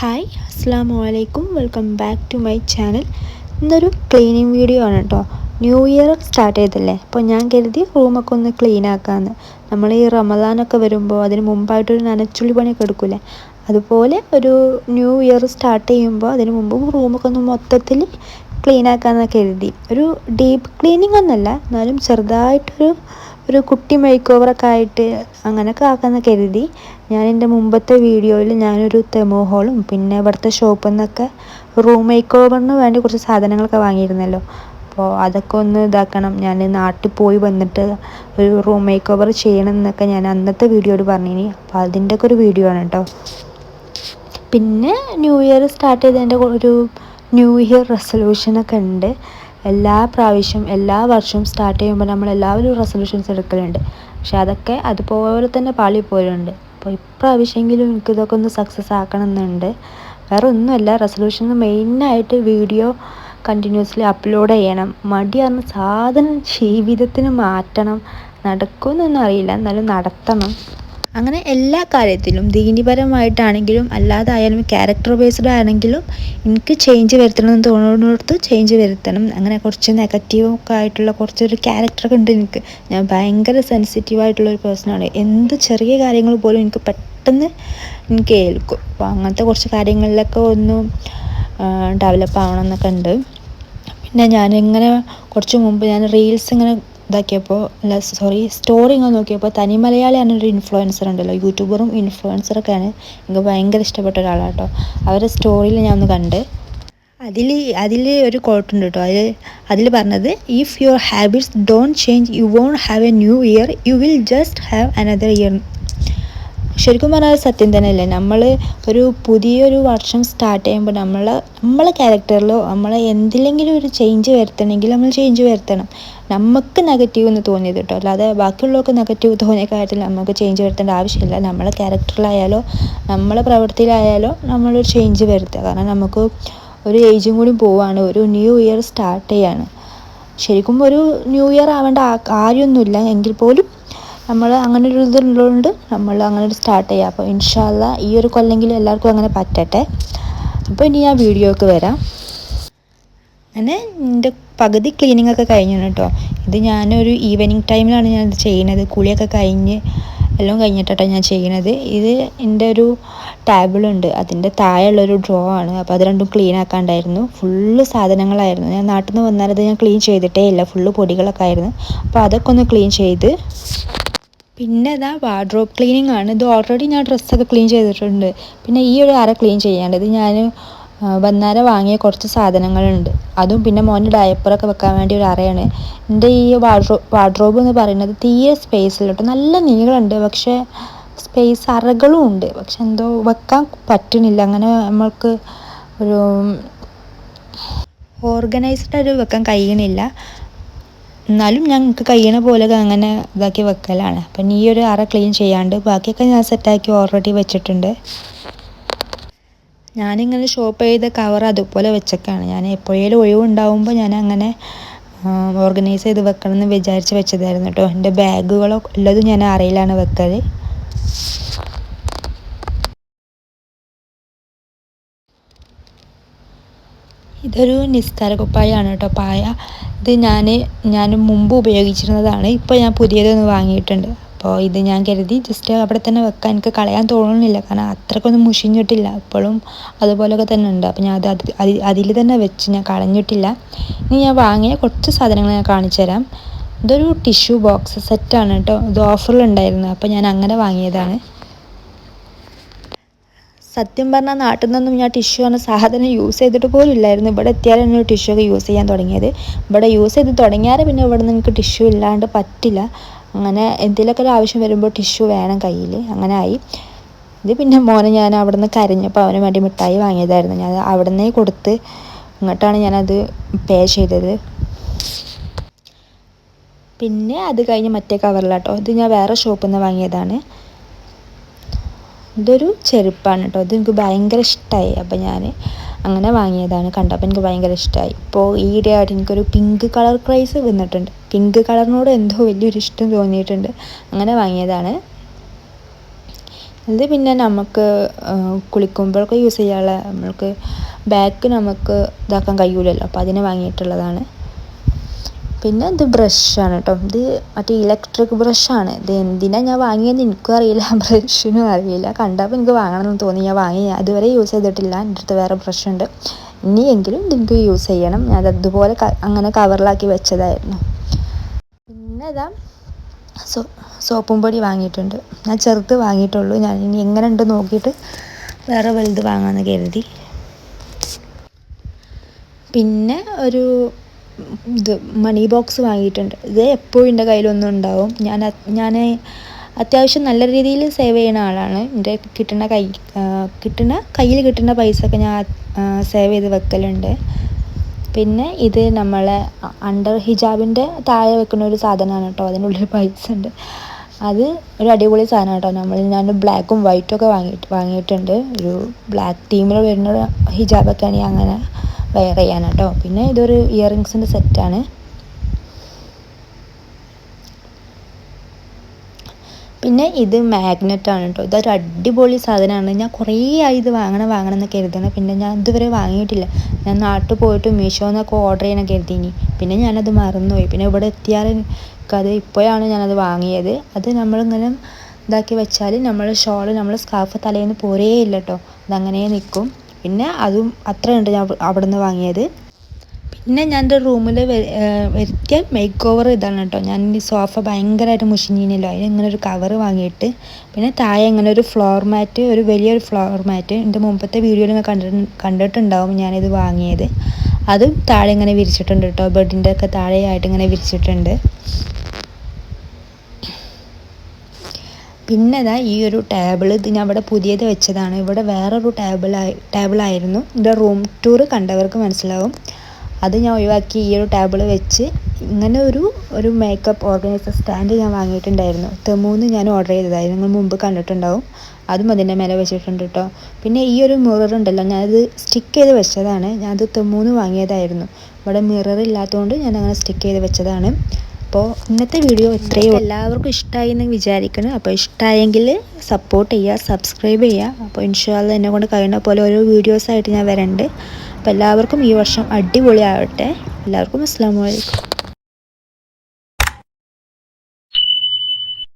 Hi അസ്സാം വലൈക്കും welcome back to my channel ഇന്നൊരു ക്ലീനിങ് വീഡിയോ ആണ് കേട്ടോ ന്യൂ ഇയർ സ്റ്റാർട്ട് ചെയ്തല്ലേ? അപ്പോൾ ഞാൻ കരുതി റൂമൊക്കെ ഒന്ന് ക്ലീൻ ആക്കാമെന്ന് നമ്മൾ ഈ റമദാനൊക്കെ വരുമ്പോൾ അതിന് മുമ്പായിട്ടൊരു നനച്ചുള്ളി പണിയൊക്കെ എടുക്കൂലേ അതുപോലെ ഒരു ന്യൂ ഇയർ സ്റ്റാർട്ട് ചെയ്യുമ്പോൾ അതിന് മുമ്പ് റൂമൊക്കെ ഒന്ന് മൊത്തത്തിൽ ക്ലീൻ ആക്കാമെന്നൊക്കെ കരുതി. ഒരു ഡീപ്പ് ക്ലീനിങ് ഒന്നല്ല എന്നാലും ചെറുതായിട്ടൊരു ഒരു കുട്ടി മേക്ക് ഓവറൊക്കെ ആയിട്ട് അങ്ങനെയൊക്കെ ആക്കാമെന്ന് കരുതി. ഞാൻ എന്റെ മുമ്പത്തെ വീഡിയോയിൽ ഞാനൊരു തെമോ ഹോളും പിന്നെ ഇവിടുത്തെ ഷോപ്പിൽ നിന്നൊക്കെ റൂം മേക്ക് ഓവറിന് വേണ്ടി കുറച്ച് സാധനങ്ങളൊക്കെ വാങ്ങിയിരുന്നല്ലോ. അപ്പോൾ അതൊക്കെ ഒന്ന് ഇതാക്കണം. ഞാൻ നാട്ടിൽ പോയി വന്നിട്ട് ഒരു റൂം മേക്ക് ഓവർ ചെയ്യണം എന്നൊക്കെ ഞാൻ അന്നത്തെ വീഡിയോയിൽ പറഞ്ഞിനി. അപ്പോൾ അതിന്റെ ഒക്കെ ഒരു വീഡിയോ ആണ് കേട്ടോ പിന്നെ ന്യൂ ഇയർ സ്റ്റാർട്ട് ചെയ്തതിന്റെ ഒരു ന്യൂ ഇയർ റെസൊല്യൂഷനൊക്കെ ഉണ്ട്. എല്ലാ പ്രാവശ്യം എല്ലാ വർഷവും സ്റ്റാർട്ട് ചെയ്യുമ്പോൾ നമ്മൾ എല്ലാവരും റെസൊല്യൂഷൻസ് എടുക്കലുണ്ട്. പക്ഷെ അതൊക്കെ അതുപോലെ തന്നെ പാളി പോലുണ്ട് അപ്പോൾ ഇപ്രാവശ്യമെങ്കിലും എനിക്ക് ഇതൊക്കെ ഒന്ന് സക്സസ് ആക്കണം എന്നുണ്ട് വേറെ ഒന്നുമല്ല റെസൊല്യൂഷൻ മെയിനായിട്ട് വീഡിയോ കണ്ടിന്യൂസ്ലി അപ്ലോഡ് ചെയ്യണം. മടി പറഞ്ഞ സാധനം ജീവിതത്തിന് മാറ്റണം. നടക്കുമെന്നൊന്നും അറിയില്ല. എന്നാലും നടത്തണം. അങ്ങനെ എല്ലാ കാര്യത്തിലും ദീനിപരമായിട്ടാണെങ്കിലും അല്ലാതായാലും ക്യാരക്ടർ ബേസ്ഡ് ആണെങ്കിലും എനിക്ക് ചേഞ്ച് വരുത്തണം എന്ന് തോന്നുന്നിടത്ത് ചേഞ്ച് വരുത്തണം. അങ്ങനെ കുറച്ച് നെഗറ്റീവൊക്കെ ആയിട്ടുള്ള കുറച്ചൊരു ക്യാരക്ടറൊക്കെ ഉണ്ട് എനിക്ക്. ഞാൻ ഭയങ്കര സെൻസിറ്റീവ് ഒരു പേഴ്സണാണ് എന്ത് ചെറിയ കാര്യങ്ങൾ പോലും എനിക്ക് പെട്ടെന്ന് എനിക്ക് ഏൽക്കും. അപ്പോൾ അങ്ങനത്തെ കുറച്ച് കാര്യങ്ങളിലൊക്കെ ഒന്ന് ഡെവലപ്പ് ആവണം എന്നൊക്കെ ഉണ്ട്. പിന്നെ ഞാനിങ്ങനെ കുറച്ച് മുമ്പ് ഞാൻ റീൽസ് ഇങ്ങനെ ഇതാക്കിയപ്പോൾ അല്ല സോറി സ്റ്റോറി ഇങ്ങനെ നോക്കിയപ്പോൾ തനി മലയാളി എന്നൊരു ഇൻഫ്ലുവൻസർ ഉണ്ടല്ലോ. യൂട്യൂബറും ഇൻഫ്ലുവൻസറൊക്കെയാണ് എനിക്ക് ഭയങ്കര ഇഷ്ടപ്പെട്ട ഒരാളാണ് കേട്ടോ അവരുടെ സ്റ്റോറിയിൽ ഞാൻ ഒന്ന് കണ്ട്. അതിൽ അതിൽ ഒരു കോട്ടുണ്ട് കേട്ടോ അതിൽ അതിൽ പറഞ്ഞത് if your habits don't change you won't have a new year you will just have another year ശരിക്കും പറഞ്ഞാൽ സത്യം തന്നെയല്ലേ? നമ്മൾ ഒരു പുതിയൊരു വർഷം സ്റ്റാർട്ട് ചെയ്യുമ്പോൾ നമ്മൾ നമ്മളെ ക്യാരക്ടറിലോ നമ്മളെ എന്തിലെങ്കിലും ഒരു ചേഞ്ച് വരുത്തണമെങ്കിൽ നമ്മൾ ചേഞ്ച് വരുത്തണം. നമുക്ക് നെഗറ്റീവ് എന്ന് തോന്നിയത് കേട്ടോ. അല്ലാതെ ബാക്കിയുള്ളവർക്ക് നെഗറ്റീവ് തോന്നിയ കാര്യത്തിൽ നമുക്ക് ചേഞ്ച് വരുത്തേണ്ട ആവശ്യമില്ല. നമ്മളെ ക്യാരക്ടറിലായാലോ നമ്മളെ പ്രവൃത്തിയിലായാലോ നമ്മളൊരു ചേഞ്ച് വരുത്തുക. കാരണം നമുക്ക് ഒരു ഏജും കൂടി പോവാണ്. ഒരു ന്യൂ ഇയർ സ്റ്റാർട്ട് ചെയ്യാണ്. ശരിക്കും ഒരു ന്യൂ ഇയർ ആവേണ്ട കാര്യമൊന്നുമില്ല. എങ്കിൽ പോലും നമ്മൾ അങ്ങനെ ഒരു ഇതുള്ളതുകൊണ്ട് നമ്മൾ അങ്ങനെ ഒരു സ്റ്റാർട്ട് ചെയ്യുക അപ്പോൾ ഇൻഷാല്ല ഈ ഒരു കൊല്ലെങ്കിലും എല്ലാവർക്കും അങ്ങനെ പറ്റട്ടെ. അപ്പോൾ ഇനി ആ വീഡിയോക്ക് വരാം. അങ്ങനെ എന്റെ പകുതി ക്ലീനിങ് ഒക്കെ കഴിഞ്ഞു കേട്ടോ. ഇത് ഞാനൊരു ഈവനിങ് ടൈമിലാണ് ഞാൻ ഇത് ചെയ്യുന്നത് കുളിയൊക്കെ കഴിഞ്ഞ് എല്ലാം കഴിഞ്ഞിട്ടാണ് ഞാൻ ചെയ്യുന്നത് ഇത് എന്റെ ഒരു ടേബിളുണ്ട് അതിന്റെ താഴെയുള്ളൊരു ഡ്രോ ആണ്. അപ്പോൾ അത് രണ്ടും ക്ലീൻ ആക്കാണ്ടായിരുന്നു. ഫുള്ള് സാധനങ്ങളായിരുന്നു. ഞാൻ നാട്ടിൽ നിന്ന് വന്നാൽ അത് ഞാൻ ക്ലീൻ ചെയ്തിട്ടേ ഇല്ല. ഫുള്ള് പൊടികളൊക്കെ ആയിരുന്നു. അപ്പോൾ അതൊക്കെ ഒന്ന് ക്ലീൻ ചെയ്ത് പിന്നെ ഇതാ വാർഡ്രോബ് ക്ലീനിങ് ആണ്. ഇത് ഓൾറെഡി ഞാൻ ഡ്രസ്സൊക്കെ ക്ലീൻ ചെയ്തിട്ടുണ്ട്. പിന്നെ ഈ ഒരു അര ക്ലീൻ ചെയ്യാണ്ട് ഇത് ഞാൻ വന്നാരെ വാങ്ങിയ കുറച്ച് സാധനങ്ങളുണ്ട്. അതും പിന്നെ മോന്റെ ഡയപ്പറൊക്കെ വെക്കാൻ വേണ്ടി ഒരു അറയാണ്. എന്റെ ഈ വാർഡ്രോ വാർഡ്രോബ് എന്ന് പറയുന്നത് തീരെ സ്പേസിലോട്ട് നല്ല നീളമുണ്ട് പക്ഷേ സ്പേസ് അറകളും ഉണ്ട്. പക്ഷെ എന്തോ വെക്കാൻ പറ്റുന്നില്ല അങ്ങനെ നമ്മൾക്ക് ഒരു ഓർഗനൈസ്ഡ് ആയിട്ട് വെക്കാൻ കഴിയണില്ല. എന്നാലും ഞങ്ങൾക്ക് കഴിയണ പോലെ അങ്ങനെ ഇതാക്കി വെക്കലാണ്. അപ്പം ഈ ഒരു അറ ക്ലീൻ ചെയ്യാണ്ട് ബാക്കിയൊക്കെ ഞാൻ സെറ്റാക്കി ഓൾറെഡി വെച്ചിട്ടുണ്ട്. ഞാനിങ്ങനെ ഷോപ്പ് ചെയ്ത കവർ അതുപോലെ വെച്ചൊക്കെയാണ് ഞാൻ എപ്പോഴേലും ഒഴിവുണ്ടാവുമ്പോൾ ഞാൻ അങ്ങനെ ഓർഗനൈസ് ചെയ്ത് വെക്കണം എന്ന് വിചാരിച്ച് വെച്ചതായിരുന്നു കേട്ടോ. എന്റെ ബാഗുകളോ ഉള്ളതും ഞാൻ അറയിലാണ് വെക്കൽ ഇതൊരു നിസ്കാര കുപ്പായാണ് കേട്ടോ. പായ ഇത് ഞാൻ ഞാൻ മുമ്പ് ഉപയോഗിച്ചിരുന്നതാണ്. ഇപ്പോൾ ഞാൻ പുതിയതൊന്ന് വാങ്ങിയിട്ടുണ്ട്. അപ്പോൾ ഇത് ഞാൻ കരുതി ജസ്റ്റ് അവിടെ തന്നെ വെക്കാൻ എനിക്ക് കളയാൻ തോന്നുന്നില്ല. കാരണം അത്രക്കൊന്നും മുഷിഞ്ഞിട്ടില്ല. ഇപ്പോഴും അതുപോലെയൊക്കെ തന്നെ ഉണ്ട്. അപ്പോൾ ഞാൻ അത് അതിൽ തന്നെ വെച്ച് ഞാൻ കളഞ്ഞിട്ടില്ല. ഇനി ഞാൻ വാങ്ങിയ കുറച്ച് സാധനങ്ങൾ ഞാൻ കാണിച്ചു തരാം. ഇതൊരു ടിഷ്യൂ ബോക്സ് സെറ്റാണ് കേട്ടോ. ഇത് ഓഫറിലുണ്ടായിരുന്നു അപ്പോൾ ഞാൻ അങ്ങനെ വാങ്ങിയതാണ്. സത്യം പറഞ്ഞാൽ നാട്ടിൽ നിന്നൊന്നും ഞാൻ ടിഷ്യൂ എന്ന സാധനം യൂസ് ചെയ്തിട്ട് പോലും ഇല്ലായിരുന്നു. ഇവിടെ എത്തിയാലാണ് ടിഷ്യൂ ഒക്കെ യൂസ് ചെയ്യാൻ തുടങ്ങിയത്. ഇവിടെ യൂസ് ചെയ്ത് തുടങ്ങിയാൽ പിന്നെ ഇവിടെ നിന്ന് എനിക്ക് ടിഷ്യൂ ഇല്ലാണ്ട് പറ്റില്ല. അങ്ങനെ എന്തെങ്കിലുമൊക്കെ ഒരു ആവശ്യം വരുമ്പോൾ ടിഷ്യൂ വേണം കയ്യിൽ. അങ്ങനെ ആയി. ഇത് പിന്നെ മോനെ ഞാൻ അവിടെ നിന്ന് കരഞ്ഞപ്പോൾ അവന് വേണ്ടി മിഠായി വാങ്ങിയതായിരുന്നു. ഞാൻ അവിടെ നിന്നേ കൊടുത്ത് ഇങ്ങോട്ടാണ് ഞാനത് പേ ചെയ്തത്. പിന്നെ അത് കഴിഞ്ഞ് മറ്റേ കവറിലാട്ടോ ഇത് ഞാൻ വേറെ ഷോപ്പിൽ നിന്ന് വാങ്ങിയതാണ്. ഇതൊരു ചെരുപ്പാണ് കേട്ടോ. ഇത് എനിക്ക് ഭയങ്കര ഇഷ്ടമായി അപ്പം ഞാൻ അങ്ങനെ വാങ്ങിയതാണ്. കണ്ടപ്പോൾ എനിക്ക് ഭയങ്കര ഇഷ്ടമായി ഇപ്പോൾ ഈയിടെയായിട്ട് എനിക്കൊരു പിങ്ക് കളർ ക്രൈസ് വന്നിട്ടുണ്ട്. പിങ്ക് കളറിനോട് എന്തോ വലിയൊരു ഇഷ്ടം തോന്നിയിട്ടുണ്ട്. അങ്ങനെ വാങ്ങിയതാണ്. ഇത് പിന്നെ നമുക്ക് കുളിക്കുമ്പോഴൊക്കെ യൂസ് ചെയ്യാനുള്ള നമ്മൾക്ക് ബാക്ക് നമുക്ക് ഇതാക്കാൻ കഴിയൂലല്ലോ. അപ്പോൾ അതിന് വാങ്ങിയിട്ടുള്ളതാണ്. പിന്നെ ഇത് ബ്രഷാണ് കേട്ടോ ഇത് മറ്റേ ഇലക്ട്രിക് ബ്രഷാണ് ഇത് എന്തിനാണ് ഞാൻ വാങ്ങിയെന്ന് എനിക്കും അറിയില്ല. ബ്രഷിനും അറിയില്ല. കണ്ടപ്പോൾ എനിക്ക് വാങ്ങണമെന്ന് തോന്നി. ഞാൻ വാങ്ങി. ഞാൻ ഇതുവരെ യൂസ് ചെയ്തിട്ടില്ല. എന്റെ അടുത്ത് വേറെ ബ്രഷ് ഉണ്ട്. ഇനിയെങ്കിലും ഇതെനിക്ക് യൂസ് ചെയ്യണം. ഞാൻ അതുപോലെ അങ്ങനെ കവറിലാക്കി വെച്ചതായിരുന്നു. പിന്നെ ഇതാ സോ സോപ്പും പൊടി വാങ്ങിയിട്ടുണ്ട്. ഞാൻ ചെറുത് വാങ്ങിയിട്ടുള്ളൂ. ഞാൻ ഇനി എങ്ങനെ ഉണ്ട് നോക്കിയിട്ട് വേറെ വലുത് വാങ്ങാമെന്ന് കരുതി. പിന്നെ ഒരു ഇത് മണി ബോക്സ് വാങ്ങിയിട്ടുണ്ട്. ഇത് എപ്പോഴും എന്റെ കയ്യിലൊന്നും ഉണ്ടാവും. ഞാൻ ഞാൻ അത്യാവശ്യം നല്ല രീതിയിൽ സേവ് ചെയ്യുന്ന ആളാണ്. എന്റെ കിട്ടുന്ന കൈ കിട്ടുന്ന കയ്യിൽ കിട്ടുന്ന പൈസ ഒക്കെ ഞാൻ സേവ് ചെയ്ത് വെക്കലുണ്ട്. പിന്നെ ഇത് നമ്മളെ അണ്ടർ ഹിജാബിന്റെ താഴെ വെക്കുന്ന ഒരു സാധനമാണ് കേട്ടോ. അതിനുള്ളിൽ പൈസ ഉണ്ട്. അത് ഒരു അടിപൊളി സാധനം കേട്ടോ. നമ്മൾ ഞാൻ ബ്ലാക്കും വൈറ്റും ഒക്കെ വാങ്ങിയിട്ട് വാങ്ങിയിട്ടുണ്ട്. ഒരു ബ്ലാക്ക് തീമിൽ വരുന്ന ഹിജാബൊക്കെയാണ് അങ്ങനെ വെയർ ചെയ്യാൻ കേട്ടോ പിന്നെ ഇതൊരു ഇയറിങ്സിന്റെ സെറ്റാണ് പിന്നെ ഇത് മാഗ്നറ്റാണ് കേട്ടോ ഇതൊരു അടിപൊളി സാധനമാണ്. ഞാൻ കുറേ ആയി ഇത് വാങ്ങണം വാങ്ങണം എന്ന് കരുതണം പിന്നെ ഞാൻ ഇതുവരെ വാങ്ങിയിട്ടില്ല. ഞാൻ നാട്ടിൽ പോയിട്ട് മീഷോന്നൊക്കെ ഓർഡർ ചെയ്യണം കരുതിനി പിന്നെ ഞാനത് മറന്നുപോയി. പിന്നെ ഇവിടെ എത്തിയാൽ എനിക്കത് ഇപ്പോഴാണ് ഞാനത് വാങ്ങിയത്. അത് നമ്മളിങ്ങനെ ഇതാക്കി വെച്ചാൽ നമ്മൾ ഷോൾ നമ്മൾ സ്കാർഫ് തലേന്ന് പോരേ ഇല്ല കേട്ടോ അതങ്ങനെ നിൽക്കും. പിന്നെ അതും അത്രയുണ്ട് ഞാൻ അവിടെ നിന്ന് വാങ്ങിയത്. പിന്നെ ഞാൻ എന്റെ റൂമിൽ വരുത്തിയ മേക്ക് ഓവർ ഇതാണ് കേട്ടോ ഞാൻ ഈ സോഫ ഭയങ്കരമായിട്ട് മുഷിഞ്ഞിനല്ലോ. അതിന് ഇങ്ങനെ ഒരു കവർ വാങ്ങിയിട്ട് പിന്നെ താഴെ ഇങ്ങനെ ഒരു ഫ്ലോർ മാറ്റ് ഒരു വലിയൊരു ഫ്ലോർ മാറ്റ് എന്റെ മുമ്പത്തെ വീഡിയോയിൽ നിങ്ങൾ കണ്ടിട്ട് കണ്ടിട്ടുണ്ടാവും ഞാനിത് വാങ്ങിയത്. അതും താഴെ ഇങ്ങനെ വിരിച്ചിട്ടുണ്ട് കേട്ടോ ബെഡിന്റെ ഒക്കെ താഴെയായിട്ട് ഇങ്ങനെ വിരിച്ചിട്ടുണ്ട്. പിന്നെ ഇതാ ഈ ഒരു ടേബിൾ ഇത് ഞാൻ ഇവിടെ പുതിയത് വെച്ചതാണ്. ഇവിടെ വേറൊരു ടേബിളായി ടേബിളായിരുന്നു ഇവിടെ റൂം ടൂർ കണ്ടവർക്ക് മനസ്സിലാവും. അത് ഞാൻ ഒഴിവാക്കി ഈ ഒരു ടേബിൾ വെച്ച് ഇങ്ങനെ ഒരു ഒരു മേക്കപ്പ് ഓർഗനൈസർ സ്റ്റാൻഡ് ഞാൻ വാങ്ങിയിട്ടുണ്ടായിരുന്നു. തെമൂന്ന് ഞാൻ ഓർഡർ ചെയ്തതായിരുന്നു നിങ്ങൾ മുമ്പ് കണ്ടിട്ടുണ്ടാവും. അതും അതിന്റെ മേലെ വെച്ചിട്ടുണ്ട് കേട്ടോ പിന്നെ ഈ ഒരു മിറർ ഉണ്ടല്ലോ ഞാനത് സ്റ്റിക്ക് ചെയ്ത് വെച്ചതാണ്. ഞാനത് തെമൂന്ന് വാങ്ങിയതായിരുന്നു. ഇവിടെ മിറർ ഇല്ലാത്തതുകൊണ്ട് ഞാൻ അങ്ങനെ സ്റ്റിക്ക് ചെയ്ത് വെച്ചതാണ്. അപ്പോൾ ഇന്നത്തെ വീഡിയോ ഇത്രയും എല്ലാവർക്കും ഇഷ്ടമായി എന്ന് വിചാരിക്കണം അപ്പോൾ ഇഷ്ടമായെങ്കിൽ സപ്പോർട്ട് ചെയ്യുക സബ്സ്ക്രൈബ് ചെയ്യുക. അപ്പോൾ ഇൻഷാല്ല എന്നെ കൊണ്ട് കഴിയുന്ന പോലെ ഓരോ വീഡിയോസായിട്ട് ഞാൻ വരണ്ട്. അപ്പോൾ എല്ലാവർക്കും ഈ വർഷം അടിപൊളിയാവട്ടെ. എല്ലാവർക്കും അസ്സാം വലൈക്കും